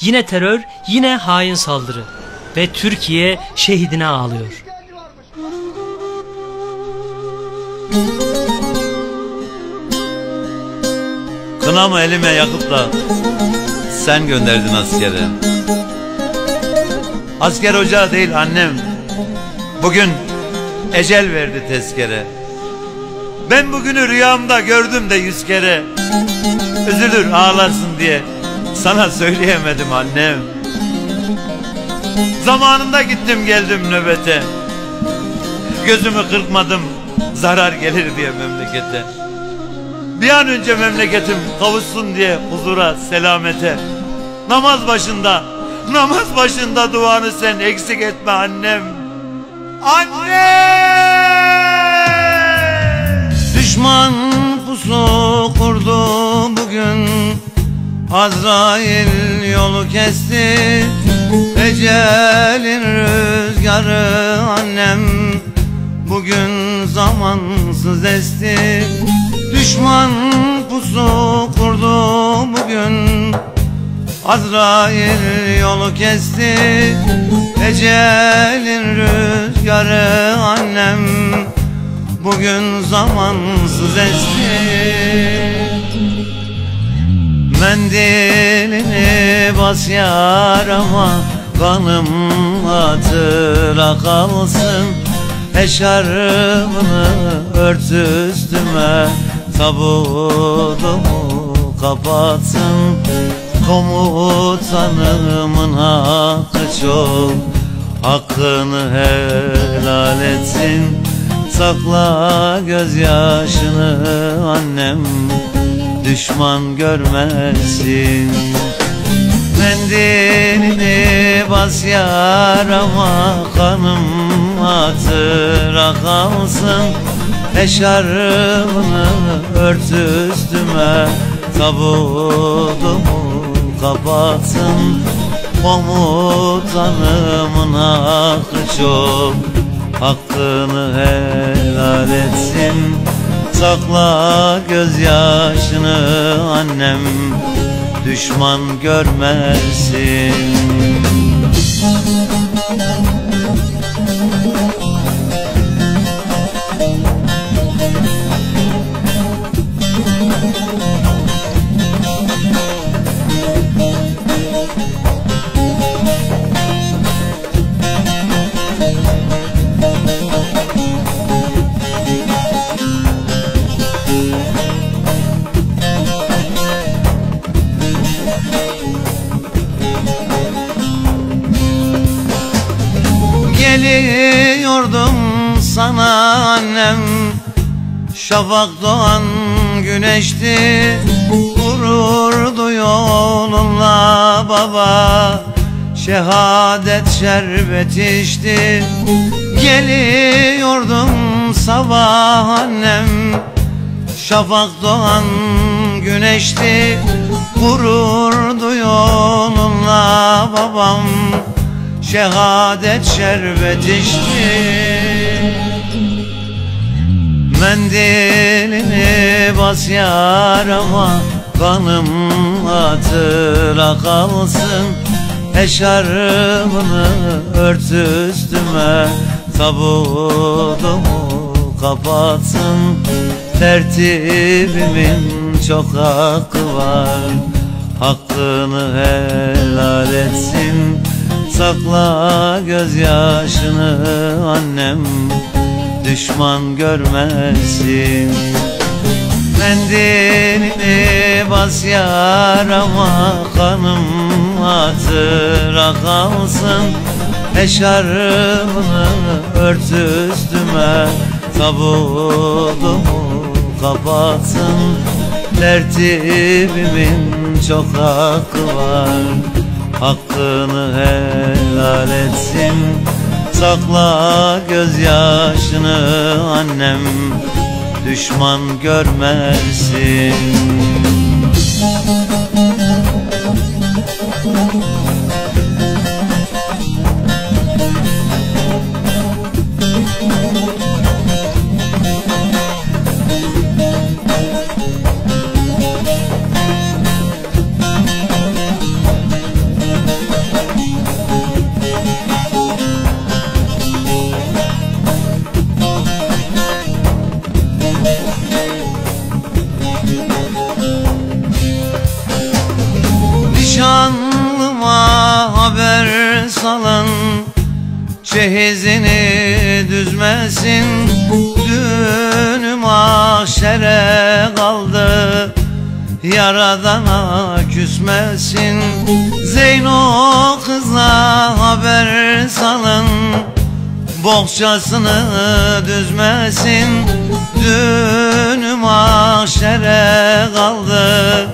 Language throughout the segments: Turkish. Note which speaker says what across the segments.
Speaker 1: Yine terör, yine hain saldırı ve Türkiye şehidine ağlıyor.
Speaker 2: Kınamı elime yakıp da sen gönderdin askere. Asker ocağı değil annem. Bugün ecel verdi tezkere. Ben bugünü rüyamda gördüm de yüz kere. Üzülür ağlarsın diye sana söyleyemedim annem. Zamanında gittim geldim nöbete. Gözümü kırpmadım zarar gelir diye memlekete. Bir an önce memleketim kavuşsun diye huzura, selamete. Namaz başında, namaz başında duanı sen eksik etme annem. Anne! Düşman pusu kurdu Azrail yolu kesti Ecelin rüzgarı annem. Bugün zamansız esti Düşman pusu kurdu bugün. Azrail yolu kesti Ecelin rüzgarı annem. Bugün zamansız esti Mendilini bas yarama Kanım hatıra kalsın. Eşarbını ört üstüme Tabutumu kapatsın. Komutanımın hakkı çok Hakkını helal etsin. Sakla gözyaşını annem Düşman görmesin. Mendilini bas yarama Kanım hatıra kalsın. Eşarbını ört üstüme Tabutumu kapatsın. Komutanımın hakkı çok Hakkını helal etsin Sakla gözyaşını annem Düşman görmesin Geliyordum sana annem. Şafak doğan güneşti. Vururdu yolunla baba. Şehadet şerbet içti. Geliyordum sabah annem. Şafak doğan güneşti. Vururdu yolunla babam şehadet şerbet içti. Mendilini bas yarama Kanım hatıra kalsın. Eşarbını ört üstüme Tabutumu kapatsın. Tertibimin çok hakkı var Hakkını helal etsin Sakla gözyaşını annem Düşman görmesin. Mendilini bas yarama Kanım hatıra kalsın. Eşarbını ört üstüme Tabutumu kapatsın. Tertibimin çok hakkı var Hakkını helal etsin. Sakla gözyaşını annem. Düşman görmesin Delikanlıma haber salın Çehizini düzmesin. Dünü mahşere kaldı Yaradana küsmesin. Zeyno kıza haber salın Bohçasını düzmesin. Dünü mahşere kaldı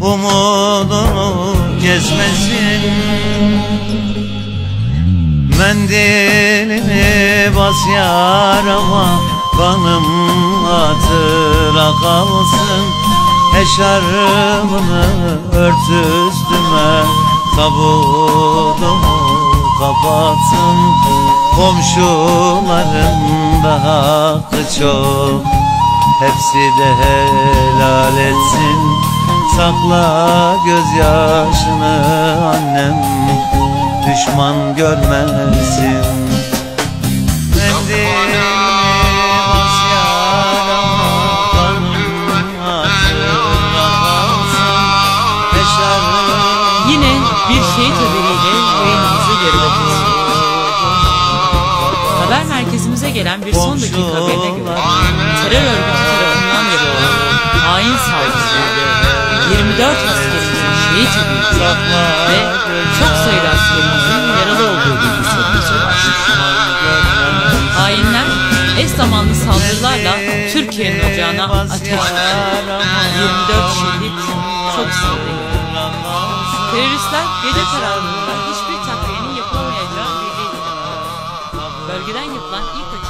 Speaker 2: Umudunu kesmesin Mendilini bas yarama Kanım hatıra kalsın. Eşarbını ört üstüme Tabutumu kapatsın. Komşuların da hakkı çok Hepsi de helal etsin Sakla gözyaşını annem Düşman görmesin
Speaker 3: Yine bir şehit haberiyle yayınımızı. Haber merkezimize gelen bir son dakika haberine göre terör örgütü tarafından yapılan hain saldırıda 24 askerimizin şehit edildiği ve çok sayıda askerimizin yaralı olduğu bilgisi. Hainler eş zamanlı saldırılarla Türkiye'nin ocağına ateş açtı. 24 şehit çok sayıda Teröristler gece karanlığında hiçbir takviyenin yapılamayacağı bildiğiyle bölgeden yapılan ilk